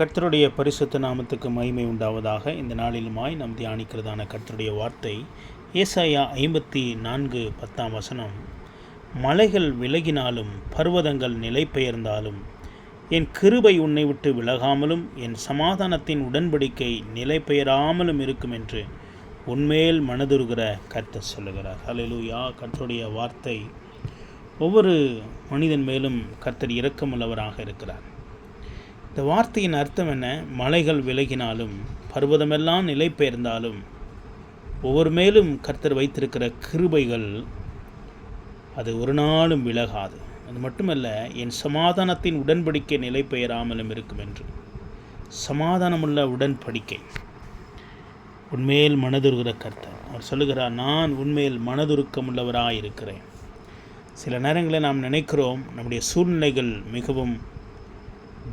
கர்த்தருடைய பரிசுத்த நாமத்துக்கு மகிமை உண்டாவதாக இந்த நாளிலுமாய் நாம் தியானிக்கிறதான கர்த்தருடைய வார்த்தை ஏசாயா ஐம்பத்தி நான்கு பத்தாம் வசனம். மலைகள் விலகினாலும் பர்வதங்கள் நிலை பெயர்ந்தாலும் என் கிருபை உன்னை விட்டு விலகாமலும் என் சமாதானத்தின் உடன்படிக்கை நிலை பெயராமலும் இருக்கும் என்று உன்மேல் மனதுருகிற கர்த்தர் சொல்லுகிறார். ஹalleluya. கர்த்தருடைய வார்த்தை. ஒவ்வொரு மனிதன் மேலும் கர்த்தர் இரக்கமுள்ளவராக இருக்கிறார். இந்த வார்த்தையின் அர்த்தம் என்ன? மலைகள் விலகினாலும் பர்வதமெல்லாம் நிலை பெயர்ந்தாலும் ஒவ்வொரு மேலும் கர்த்தர் வைத்திருக்கிற கிருபைகள் அது ஒரு நாளும் விலகாது. அது மட்டுமல்ல என் சமாதானத்தின் உடன்படிக்கை நிலை பெயராமலும் இருக்கும் என்று. சமாதானமுள்ள உடன்படிக்கை. உண்மையில் மனதுருகிற கர்த்தர். அவர் சொல்லுகிறார் நான் உண்மையில் மனதுருக்கமுள்ளவராக இருக்கிறேன் சில நேரங்களில் நாம் நினைக்கிறோம் நம்முடைய சூழ்நிலைகள் மிகவும்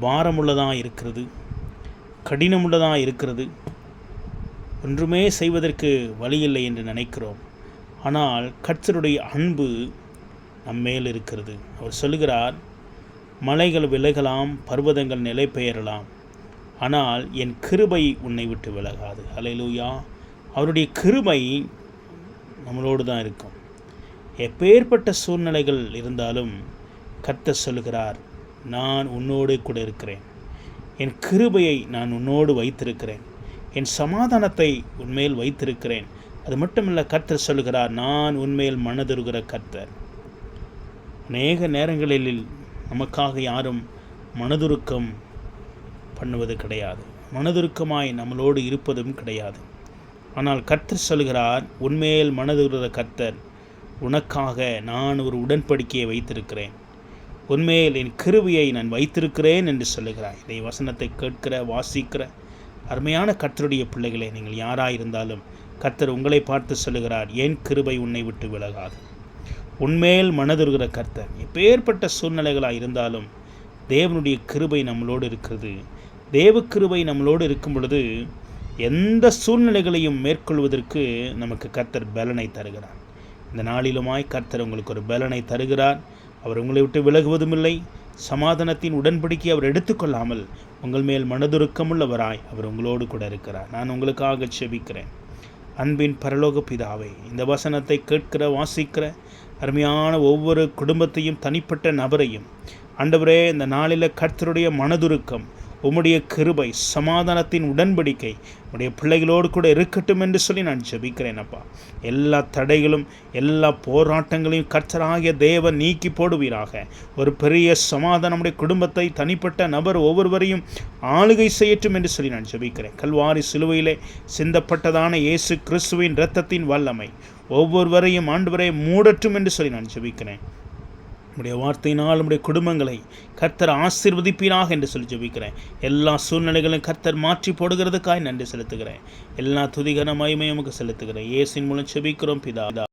பாரமுள்ளதாக இருக்கிறது கடினமுள்ளதாக இருக்கிறது ஒன்றுமே செய்வதற்கு வழியில்லை என்று நினைக்கிறோம். ஆனால் கர்த்தருடைய அன்பு நம்மேல் இருக்கிறது. அவர் சொல்லுகிறார் மலைகள் விலகலாம் பர்வதங்கள் நிலை பெயரலாம். ஆனால் என் கிருபை உன்னை விட்டு விலகாது. அலையிலூயா அவருடைய கிருபை நம்மளோடு தான் இருக்கும். எப்பேற்பட்ட சூழ்நிலைகள் இருந்தாலும் கர்த்தர் சொல்லுகிறார் நான் உன்னோடு கூட இருக்கிறேன். என் கிருபையை நான் உன்னோடு வைத்திருக்கிறேன். என் சமாதானத்தை உன்மேல் வைத்திருக்கிறேன். அது மட்டுமல்ல கர்த்தர் சொல்லுகிறார் நான் உன்மேல் மனதுருகிற கர்த்தர். அநேக நேரங்களில் நமக்காக யாரும் மனதுருக்கம் பண்ணுவது கிடையாது. மனதுருக்கமாய் நம்மளோடு இருப்பதும் கிடையாது. ஆனால் கர்த்தர் சொல்கிறார் உண்மையில் மனதுருகிற கர்த்தர் உனக்காக நான் ஒரு உடன்படிக்கையை வைத்திருக்கிறேன். உண்மையில் என் கிருவியை நான் வைத்திருக்கிறேன் என்று சொல்லுகிறாய். இதை வசனத்தை கேட்கிற வாசிக்கிற அருமையான கர்த்தருடைய பிள்ளைகளே நீங்கள் யாராயிருந்தாலும் கர்த்தர் உங்களை பார்த்து சொல்லுகிறார் என் கிருபை உன்னை விட்டு விலகாது. உண்மையில் மனதுருகிற கர்த்தர் எப்பேற்பட்ட சூழ்நிலைகளாக இருந்தாலும் தேவனுடைய கிருபை நம்மளோடு இருக்கிறது. தேவ கிருபை நம்மளோடு இருக்கும் பொழுது எந்த சூழ்நிலைகளையும் மேற்கொள்வதற்கு நமக்கு கர்த்தர் பலனை தருகிறார். இந்த நாளிலுமாய் கர்த்தர் உங்களுக்கு ஒரு பலனை தருகிறார். அவர் உங்களை விட்டு விலகுவதும் இல்லை சமாதானத்தின் உடன்படிக்கை அவர் எடுத்துக்கொள்ளாமல் உங்கள் மேல் மனதுருக்கமுள்ளவராய் அவர் உங்களோடு கூட இருக்கிறார். நான் உங்களுக்காக செபிக்கிறேன். அன்பின் பரலோக பிதாவை இந்த வசனத்தை கேட்கிற வாசிக்கிற அருமையான ஒவ்வொரு குடும்பத்தையும் தனிப்பட்ட நபரையும் அண்டவரே இந்த நாளில் கர்த்தருடைய மனதுருக்கம் உம்முடைய கிருபை சமாதானத்தின் உடன்படிக்கை உடைய பிள்ளைகளோடு கூட இருக்கட்டும் என்று சொல்லி நான் ஜபிக்கிறேன் அப்பா. எல்லா தடைகளும் எல்லா போராட்டங்களையும் கர்த்தராகிய தேவன் நீக்கி போடுவீராக. ஒரு பெரிய சமாதானம் நம்முடைய குடும்பத்தை தனிப்பட்ட நபர் ஒவ்வொருவரையும் ஆளுகை செய்யட்டும் என்று சொல்லி நான் ஜபிக்கிறேன். கல்வாரி சிலுவையிலே சிந்தப்பட்டதான இயேசு கிறிஸ்துவின் இரத்தத்தின் வல்லமை ஒவ்வொருவரையும் ஆண்டு மூடட்டும் என்று சொல்லி நான் ஜெபிக்கிறேன். உடைய வார்த்தையினால் உடைய குடும்பங்களை கர்த்தர் ஆசிர்வதிப்பீராக என்று சொல்லி ஜெபிக்கிறேன். எல்லா சூழ்நிலைகளும் கர்த்தர் மாற்றி போடுகிறதுக்காய் நன்றி செலுத்துகிறேன். எல்லா துதிகர மகிமையும் நமக்கு செலுத்துகிறேன். இயேசின் மூலம் செபிக்கிறோம் பிதா.